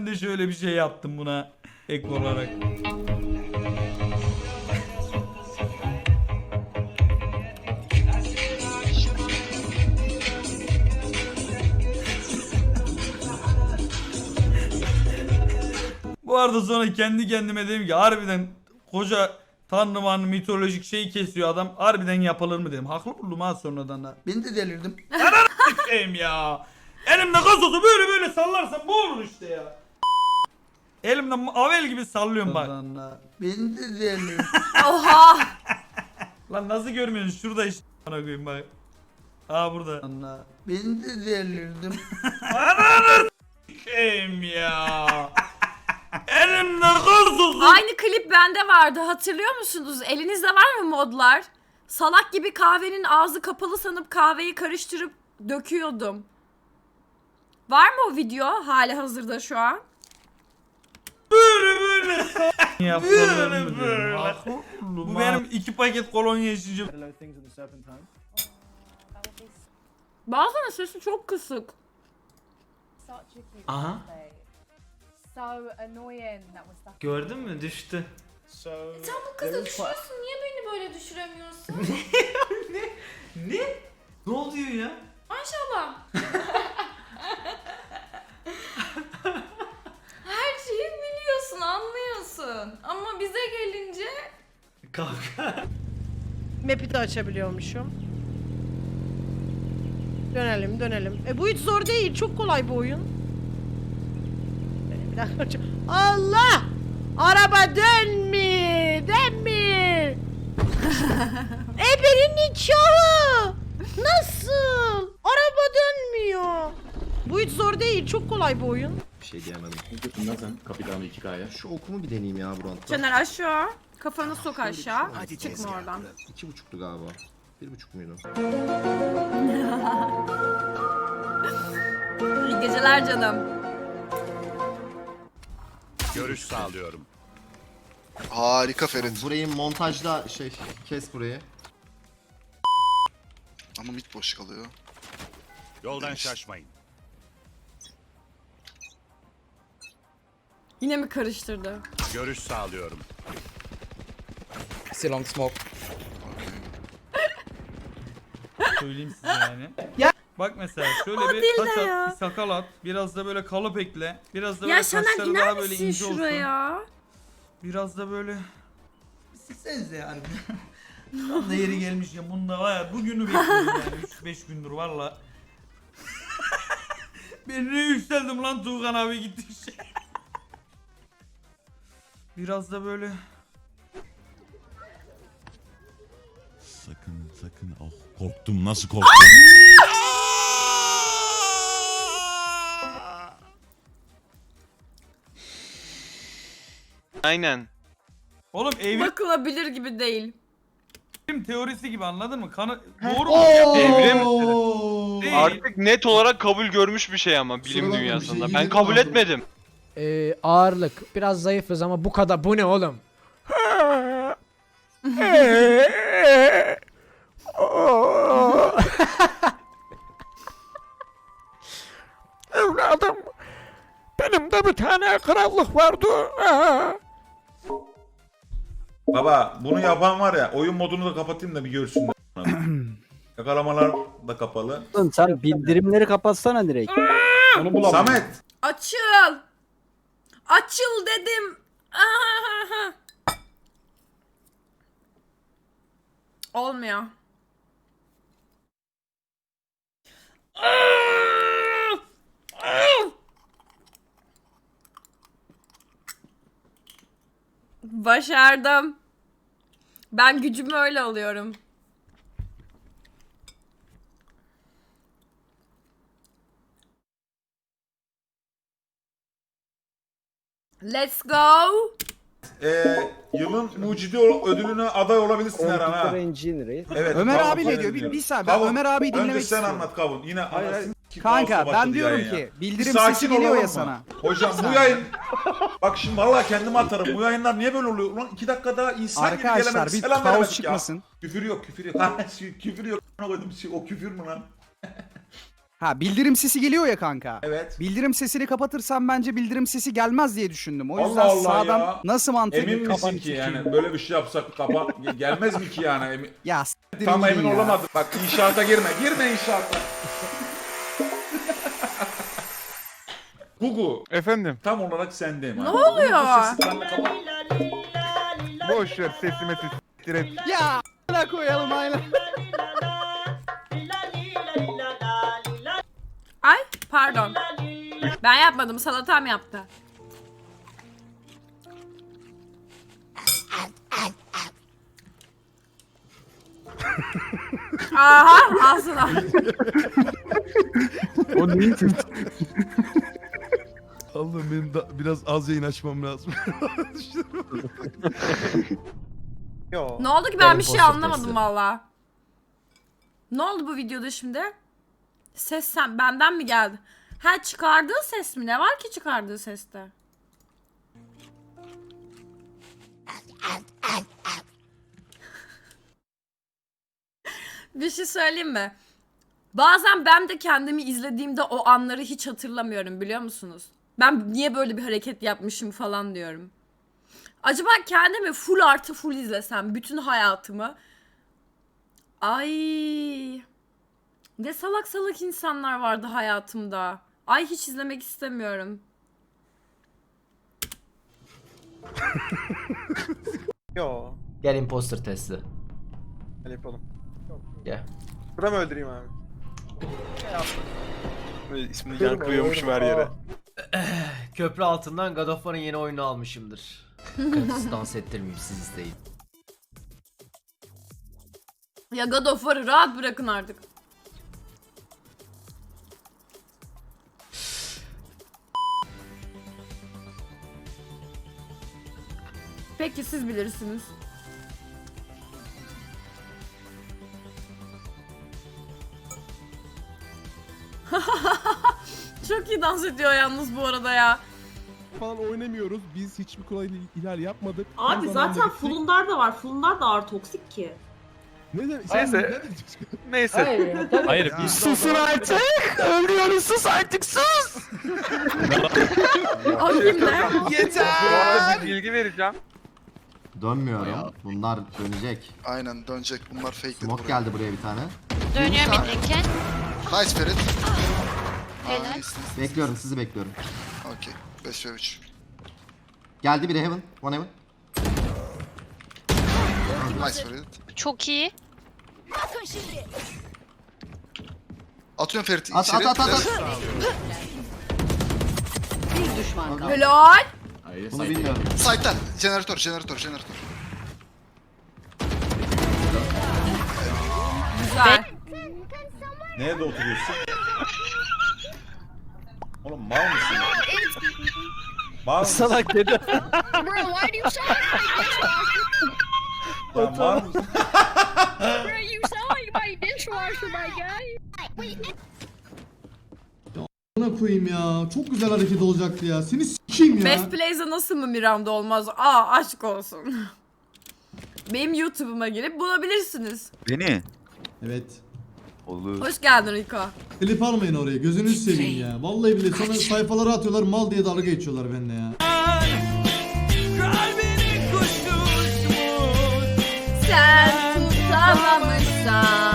Ben de şöyle bir şey yaptım buna ek olarak. Bu arada sonra kendi kendime dedim ki harbiden koca tanrıman mitolojik şeyi kesiyor adam. Harbiden yapılır mı dedim. Haklı buldum ha sonradan da. Ben de delirdim. Ananı ya. Elimde gazozu böyle böyle sallarsam bu olur işte ya. Elimde avel gibi sallıyorum bak. Ben de delirdim. Oha. Lan nasıl görmüyorsun? Şurada işte. Bana koyayım bak. Aa burada. Ben de delirdim. Ananı s**eyim ya. Elimde gazozu. Aynı klip bende vardı. Hatırlıyor musunuz? Elinizde var mı modlar? Salak gibi kahvenin ağzı kapalı sanıp kahveyi karıştırıp döküyordum. Var mı o video hali hazırda şu an? Böyle böyle. Böyle böyle. Bu benim iki paket kolonya içince. Bazen sesi çok kısık. Aha. Gördün mü? Düştü. Sen bu kızı düşürüyorsun. Niye beni böyle düşüremiyorsun? açabiliyormuşum. Dönelim dönelim. E bu hiç zor değil. Çok kolay bu oyun. Bir dakika. Allah! Araba dönmüyor. Dönmüyor. Eberin nikahı. Nasıl? Araba dönmüyor. Bu hiç zor değil. Çok kolay bu oyun. Bir şey diyemedim. Götünden sen kapitanı 2K'ya. Şu okumu bir deneyeyim ya Burak'ta. Caner aşağı. Kafanı sok aşağı. Çıkma oradan. İki buçuktu galiba. Bir buçuk muydu? İyi geceler canım. Görüş sağlıyorum. Harika Ferit. Burayı montajda şey kes burayı. Ama mid boş kalıyor. Yoldan şaşmayın. Yine mi karıştırdı? Görüş sağlıyorum. Söyleyeyim size yani. Bak mesela şöyle bir değil saç de at, ya. bir sakal at, biraz da böyle kalıp ekle, biraz da böyle Ya Şaner saçları iner daha böyle misin ince olsun. şuraya? Biraz da böyle Silsenize yani. Tam da yeri gelmiş ya bunda var ya bugünü bekliyorum yani 3-5 gündür valla. ben ne yükseldim lan Tuğkan abi gittikçe. Biraz da böyle Sakın sakın. Oh korktum nasıl korktum. Aynen. Oğlum evrim Bakılabilir gibi değil. teorisi gibi anladın mı? Kanı doğru mu? Evrim Değil. artık net olarak kabul görmüş bir şey ama bilim Sıradan bir dünyasında. şey Ben kabul abi. etmedim. Ee, ağırlık. Biraz zayıfız ama bu kadar. Bu ne oğlum? Evladım. Benim de bir tane krallık vardı. Baba bunu yapan var ya oyun modunu da kapatayım da bir görsünler. Yakalamalar da kapalı. Sen bildirimleri kapatsana direkt. Onu bulamam. Samet. Açıl. Açıl dedim. Ahahaha. Olmuyor. Başardım. Ben gücümü öyle alıyorum. Let's go. Ee, yılın mucidi ol- ödülüne aday olabilirsin her an ha. Evet, Ömer Kavun, abi ne diyor? Bir, bir saniye ben Kavun, Ömer abi dinlemek Önce sen istiyorum. anlat Kavun. Yine Hayır, anasını kim Kanka ben diyorum yayın ya. ki bildirim sakin sesi geliyor ya mı? sana. Hocam bu yayın bak şimdi vallahi kendime atarım. Bu yayınlar niye böyle oluyor? Ulan iki dakika daha insan gibi Arkadaşlar gelemedik. bir Selam kaos veremedik çıkmasın. Ya. Küfür yok küfür yok. Ha, şu küfür yok. Ona koydum şey, o küfür mü lan? Ha bildirim sesi geliyor ya kanka. Evet. Bildirim sesini kapatırsam bence bildirim sesi gelmez diye düşündüm. O Allah yüzden Allah sağdan ya. nasıl mantıklı Emin misin ki yani böyle bir şey yapsak kapa gelmez mi ki yani? Emin... Ya Tam emin ya. olamadım. Bak inşaata girme. Girme inşaata. Gugu Efendim. tam olarak sendeyim. Ne abi. oluyor? Bu sesi benle kapat. Boş ver sesime ses. Ya a**ına koyalım aynen. Pardon. Ben yapmadım salatam yaptı. Aha ağzına. Allah'ım benim da, biraz az yayın açmam lazım. Ne oldu ki ben bir şey anlamadım valla. Ne oldu bu videoda şimdi? Ses sen benden mi geldi? Ha çıkardığı ses mi? Ne var ki çıkardığı seste? bir şey söyleyeyim mi? Bazen ben de kendimi izlediğimde o anları hiç hatırlamıyorum biliyor musunuz? Ben niye böyle bir hareket yapmışım falan diyorum. Acaba kendimi full artı full izlesem bütün hayatımı. Ay. Ne salak salak insanlar vardı hayatımda. Ay hiç izlemek istemiyorum. Yo. Gel imposter testi. Hadi yapalım. Gel. Bura mı öldüreyim abi? Böyle ismini yankılıyormuşum her yere. Köprü altından God of War'ın yeni oyunu almışımdır. Kırmızı dans ettirmeyeyim siz isteyin. Ya God of War'ı rahat bırakın artık. Peki siz bilirsiniz. Çok iyi dans ediyor yalnız bu arada ya. falan oynamıyoruz. Biz hiçbir kolay ihlal yapmadık. Abi zaten Fulundar da var. Fulundar da ağır toksik ki. Ne demek? Neyse. Neyse. Hayır biz- Susun artık! Ölüyoruz sus artık sus! O kimde? Yeter. bilgi vereceğim. Dönmüyorum. Bunlar dönecek. Aynen dönecek. Bunlar fake dedi Smoke buraya. geldi buraya bir tane. Dönüyor midlinki. Nice Ferit. Helal. İyisin. Bekliyorum sizi bekliyorum. Okey. 5 ve 3. Geldi biri Heaven. One Heaven. Nice Ferit. Çok iyi. Atıyorum Ferit'i At içeri. at at at. at. Helal. Bunu bilmiyorum. Side'den. Jeneratör, jeneratör, jeneratör. Güzel. Nerede oturuyorsun? Oğlum mal mısın? Mal mısın? Salak dedi. Bro, why do you sound like my dishwasher? Lan mal mısın? Bro, you sound like my dishwasher, my guy. Buna koyayım ya. Çok güzel hareket olacaktı ya. Seni s**eyim ya. Best Plays'e nasıl mı Miranda olmaz? Aa aşk olsun. Benim YouTube'uma girip bulabilirsiniz. Beni. Evet. Olur. Hoş geldin Rico. Klip almayın oraya. Gözünüzü seveyim ya. Vallahi bile sonra sayfalara atıyorlar mal diye dalga geçiyorlar benimle ya. Sen tutamamışsan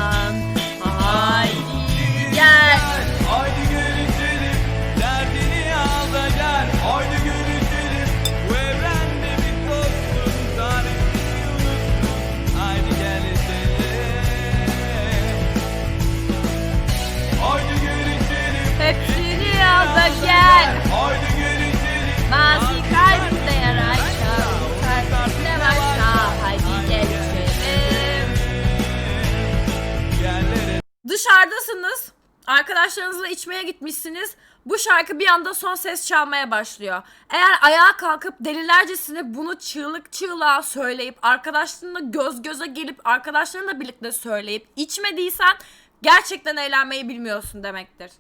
Dışarıdasınız Arkadaşlarınızla içmeye gitmişsiniz. Bu şarkı bir anda son ses çalmaya başlıyor. Eğer ayağa kalkıp delilercesine bunu çığlık çığlığa söyleyip arkadaşlarınla göz göze gelip arkadaşlarınla birlikte söyleyip içmediysen gerçekten eğlenmeyi bilmiyorsun demektir.